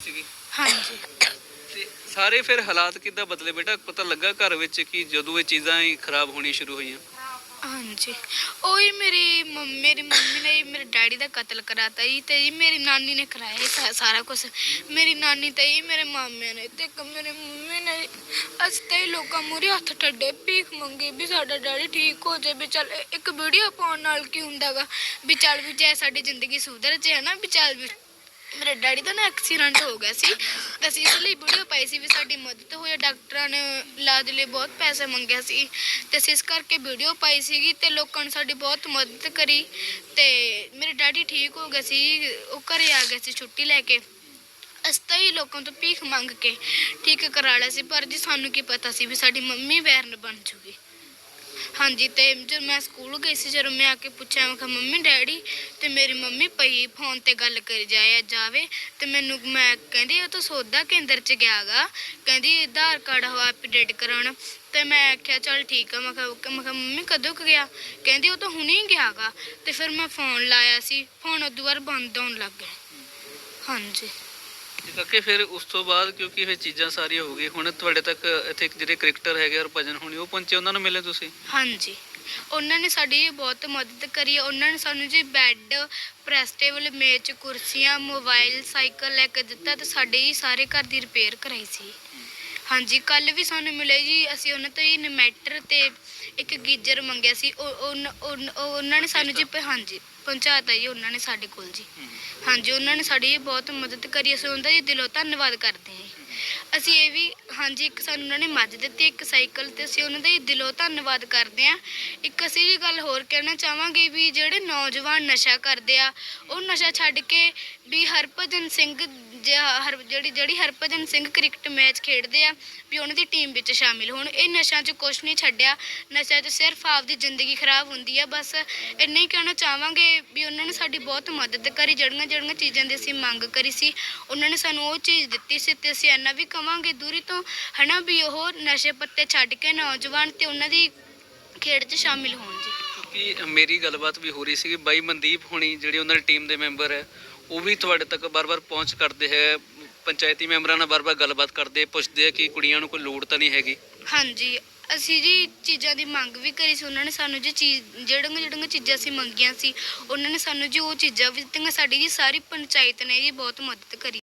ਸੀਗੀ। ਹਾਂਜੀ। ਤੇ ਸਾਰੇ ਫਿਰ ਹਾਲਾਤ ਕਿੱਦਾਂ ਬਦਲੇ ਬੇਟਾ? ਪਤਾ ਲੱਗਾ ਘਰ ਵਿੱਚ ਕਿ ਜਦੋਂ ਇਹ ਚੀਜ਼ਾਂ ਹੀ ਖਰਾਬ ਹੋਣੀ ਸ਼ੁਰੂ ਹੋਈਆਂ। ਹਾਂਜੀ। ਉਹੀ ਮੇਰੀ ਮੰਮੀ ਮੇਰੀ ਮੰਮੀ ਨੇ ਮੇਰੇ ਡੈਡੀ ਦਾ ਕਤਲ ਕਰਾਤਾ ਜੀ ਤੇ ਜੀ ਮੇਰੀ ਨਾਨੀ ਨੇ ਕਰਾਇਆ ਇਹ ਸਾ- ਸਾਰਾ ਕੁਝ ਮੇਰੀ ਨਾਨੀ ਤੇ ਜੀ ਮੇਰੇ ਮਾਮੇ ਨੇ ਤੇ ਇੱਕ ਮੇਰੇ ਮੰਮੀ ਨੇ ਅਸੀਂ ਤੇ ਲੋਕਾਂ ਮੂਰੇ ਹੱਥ ਠੱਡੇ ਭੀਖ ਮੰਗੀ ਵੀ ਸਾਡਾ ਡੈਡੀ ਠੀਕ ਹੋ ਜਾਏ ਵੀ ਚੱਲ ਇ- ਇੱਕ ਵੀਡੀਓ ਪਾਉਣ ਨਾਲ ਕੀ ਹੁੰਦਾਗਾ? ਵੀ ਚੱਲ ਵੀ ਜੇ ਸਾਡੀ ਜ਼ਿੰਦਗੀ ਸੁਧਰ ਜੇ ਹੈ ਨਾ ਵੀ ਚੱਲ ਵੀ ਮੇਰੇ ਡੈਡੀ ਦਾ ਨਾ ਐਕਸੀਡੈਂਟ ਹੋ ਗਿਆ ਸੀ ਤੇ ਅਸੀਂ ਇਸ ਲਈ ਵੀਡੀਓ ਪਾਈ ਸੀ ਵੀ ਸਾਡੀ ਮਦਦ ਹੋਏ ਡਾਕਟਰਾਂ ਨੇ ਇਲਾਜ ਲਈ ਬਹੁਤ ਪੈਸੇ ਮੰਗਿਆ ਸੀ ਤੇ ਅਸੀਂ ਇਸ ਕਰਕੇ ਵੀਡੀਓ ਪਾਈ ਸੀਗੀ ਤੇ ਲੋਕਾਂ ਨੇ ਸਾਡੀ ਬਹੁਤ ਮਦਦ ਕਰੀ ਤੇ ਮੇਰੇ ਡੈਡੀ ਠੀਕ ਹੋ ਗਏ ਸੀ, ਉਹ ਘਰੇ ਆ ਗਏ ਸੀ ਛੁੱਟੀ ਲੈ ਕੇ। ਅਸੀਂ ਤਾਂ ਹੀ ਲੋਕਾਂ ਤੋਂ ਭੀਖ ਮੰਗ ਕੇ ਠੀਕ ਕਰਾ ਲਿਆ ਸੀ, ਪਰ ਜੀ ਸਾਨੂੰ ਕੀ ਪਤਾ ਸੀ ਵੀ ਸਾਡੀ ਮੰਮੀ ਵੈਰਨ ਬਣ ਜੂਗੀ। ਹਾਂਜੀ, ਤੇ ਜਦ ਮੈਂ ਸਕੂਲ ਗਈ ਸੀ, ਜਦੋਂ ਮੈਂ ਆ ਕੇ ਪੁੱਛਿਆ, ਮੈਂ ਕਿਹਾ, ਮੰਮੀ, ਡੈਡੀ ਤੇ ਮੇਰੀ ਮੰਮੀ ਪਈ ਫੋਨ ਤੇ ਗੱਲ ਕਰੀ ਜਾਏ ਜਾਵੇ। ਤੇ ਮੈਨੂੰ ਮੈਂ ਕਹਿੰਦੀ ਉਹ ਤਾਂ ਸੌਦਾ ਕੇਂਦਰ ਚ ਗਿਆਗਾ ਕਹਿੰਦੀ, ਆਧਾਰ ਕਾਰਡ ਹਵਾ ਅਪਡੇਟ ਕਰਾਉਣ। ਤੇ ਮੈਂ ਆਖਿਆ, ਚਲ ਠੀਕ ਆ। ਮੈਂ ਕਿਹਾ ਮੈਂ ਕਿਹਾ, ਮੰਮੀ, ਕਦੋਂ ਕੁ ਗਿਆ? ਕਹਿੰਦੀ, ਉਹ ਤਾਂ ਹੁਣੇ ਹੀ ਗਿਆਗਾ ਤੇ ਫਿਰ ਮੈਂ ਫੋਨ ਲਾਇਆ ਸੀ। ਫੋਨ ਉਦੋਂ ਬਾਅਦ ਬੰਦ ਹੋਣ ਲੱਗ ਗਿਆ। ਹਾਂਜੀ। ਤੇ ਕਾਕੇ ਫਿਰ ਉਸ ਤੋਂ ਬਾਅਦ ਕਿਉਂਕਿ ਇਹ ਚੀਜ਼ਾਂ ਸਾਰੀਆਂ ਹੋ ਗਈ ਹੁਣ ਤੁਹਾਡੇ ਤੱਕ ਇੱਥੇ ਇੱਕ ਜਿਹੜੇ ਕ੍ਰਿਕਟਰ ਹੈਗੇ ਔਰ ਭਜਨ ਹੋਣੀ, ਉਹ ਪਹੁੰਚੇ, ਉਹਨਾਂ ਨੂੰ ਮਿਲੇ ਤੁਸੀਂ? ਹਾਂਜੀ। ਉਹਨਾਂ ਨੇ ਸਾਡੀ ਬਹੁਤ ਮਦਦ ਕਰੀ ਉਹਨਾਂ ਨੇ ਸਾਨੂੰ ਜੀ ਬੈੱਡ, ਪ੍ਰੈਸ ਟੇਬਲ, ਮੇਜ਼, ਕੁਰਸੀਆਂ, ਮੋਬਾਈਲ, ਸਾਈਕਲ ਲੈ ਕੇ ਦਿੱਤਾ ਤੇ ਸਾਡੇ ਹੀ ਸਾਰੇ ਘਰ ਦੀ ਰਿਪੇਅਰ ਕਰਾਈ ਸੀ। ਹਾਂਜੀ ਕੱਲ ਵੀ ਸਾਨੂੰ ਮਿਲੇ ਜੀ ਅਸੀਂ ਉਹਨਾਂ ਤੋਂ ਹੀ ਇਨਵੈਟਰ ਤੇ ਇੱਕ ਗੀਜ਼ਰ ਮੰਗਿਆ ਸੀ ਉਹ ਉਹ- ਉਹ- ਉਹ- ਉਹਨਾਂ ਨੇ ਸਾਨੂੰ ਜੀ ਪ- ਹਾਂਜੀ ਪਹੁੰਚਾਤਾ ਜੀ ਉਹਨਾਂ ਨੇ ਸਾਡੇ ਕੋਲ ਜੀ। ਹਾਂਜੀ ਉਹਨਾਂ ਨੇ ਸਾਡੀ ਬਹੁਤ ਮਦਦ ਕਰੀ ਅਸੀਂ ਉਹਨਾਂ ਦਾ ਜੀ ਦਿਲੋਂ ਧੰਨਵਾਦ ਕਰਦੇ ਹਾਂ ਜੀ। ਅਸੀਂ ਇਹ ਵੀ ਹਾਂਜੀ ਇੱਕ ਸਾਨੂੰ ਉਹਨਾਂ ਨੇ ਮੱਝ ਦਿੱਤੀ ਇੱਕ ਸਾਈਕਲ ਤੇ ਅਸੀਂ ਉਹਨਾਂ ਦਾ ਜੀ ਦਿਲੋਂ ਧੰਨਵਾਦ ਕਰਦੇ ਹਾਂ। ਇੱਕ ਅਸੀਂ ਇਹ ਗੱਲ ਹੋਰ ਕਹਿਣਾ ਚਾਹਾਂਗੇ ਵੀ ਜਿਹੜੇ ਨੌਜਵਾਨ ਨਸ਼ਾ ਕਰਦੇ ਆ ਉਹ ਨਸ਼ਾ ਛੱਡ ਕੇ ਵੀ ਹਰਭਜਨ ਸਿੰਘ ਜਿਹਾ- ਹਰ, ਜਿਹੜੀ ਜਿਹੜੀ ਹਰਭਜਨ ਸਿੰਘ ਕ੍ਰਿਕਟ ਮੈਚ ਖੇਡਦੇ ਆ, ਵੀ ਉਹਨਾਂ ਦੀ ਟੀਮ ਵਿੱਚ ਸ਼ਾਮਿਲ ਹੋਣ। ਇਹ ਨਸ਼ਿਆਂ 'ਚ ਕੁਛ ਨਹੀਂ ਛੱਡਿਆ। ਨਸ਼ਿਆਂ 'ਚ ਸਿਰਫ ਆਪਦੀ ਜ਼ਿੰਦਗੀ ਖਰਾਬ ਹੁੰਦੀ ਆ, ਬਸ ਇੰਨਾ ਹੀ ਕਹਿਣਾ ਚਾਹਾਂਗੇ ਵੀ ਉਹਨਾਂ ਨੇ ਸਾਡੀ ਬਹੁਤ ਮਦਦ ਕਰੀ, ਜਿਹੜੀਆਂ ਜਿਹੜੀਆਂ ਚੀਜ਼ਾਂ ਦੀ ਅਸੀਂ ਮੰਗ ਕਰੀ ਸੀ, ਉਹਨਾਂ ਨੇ ਸਾਨੂੰ ਉਹ ਚੀਜ਼ ਦਿੱਤੀ ਸੀ ਤੇ ਅਸੀਂ ਇੰਨਾ ਵੀ ਕਵਾਂਗੇ ਦੂਰੀ ਤੋਂ, ਹਨਾ, ਵੀ ਉਹ ਨਸ਼ੇ ਪੱਤੇ ਛੱਡ ਕੇ ਨੌਜਵਾਨ ਤੇ ਉਹਨਾਂ ਦੀ ਖੇਡ 'ਚ ਸ਼ਾਮਿਲ ਹੋਣ ਜੀ। ਕਿਉਂਕਿ ਮੇਰੀ ਗੱਲਬਾਤ ਵੀ ਹੋ ਰਹੀ ਸੀ ਬਾਈ ਮਨਦੀਪ ਹੋਣੀ, ਜਿਹੜੇ ਉਹਨਾਂ ਦੀ ਟੀਮ ਦੇ ਮੈਂਬਰ ਹੈ ਉਹ ਵੀ ਤੁਹਾਡੇ ਤੱਕ ਬਾਰ-ਬਾਰ ਪਹੁੰਚ ਕਰਦੇ ਹੈ, ਪੰਚਾਇਤੀ ਮੈਂਬਰਾਂ ਨਾਲ ਬਾਰ-ਬਾਰ ਗੱਲਬਾਤ ਕਰਦੇ ਪੁੱਛਦੇ ਆ ਕਿ ਕੁੜੀਆਂ ਨੂੰ ਕੋਈ ਲੋੜ ਤਾਂ ਨਹੀਂ ਹੈਗੀ? ਹਾਂਜੀ, ਅਸੀਂ ਜੀ ਚੀਜ਼ਾਂ ਦੀ ਮੰਗ ਵੀ ਕਰੀ ਸੀ, ਉਹਨਾਂ ਨੇ ਸਾਨੂੰ ਜੀ ਚੀਜ਼ ਜਿਹੜੀਆਂ ਜਿਹੜੀਆਂ ਚੀਜ਼ਾਂ ਅਸੀਂ ਮੰਗੀਆਂ ਸੀ, ਉਹਨਾਂ ਨੇ ਸਾਨੂੰ ਜੀ ਉਹ ਚੀਜ਼ਾਂ ਵੀ ਦਿੱਤੀਆਂ, ਸਾਡੀ ਜੀ ਸਾਰੀ ਪੰਚਾਇਤ ਨੇ ਜੀ ਬਹੁਤ ਮਦਦ ਕਰੀ।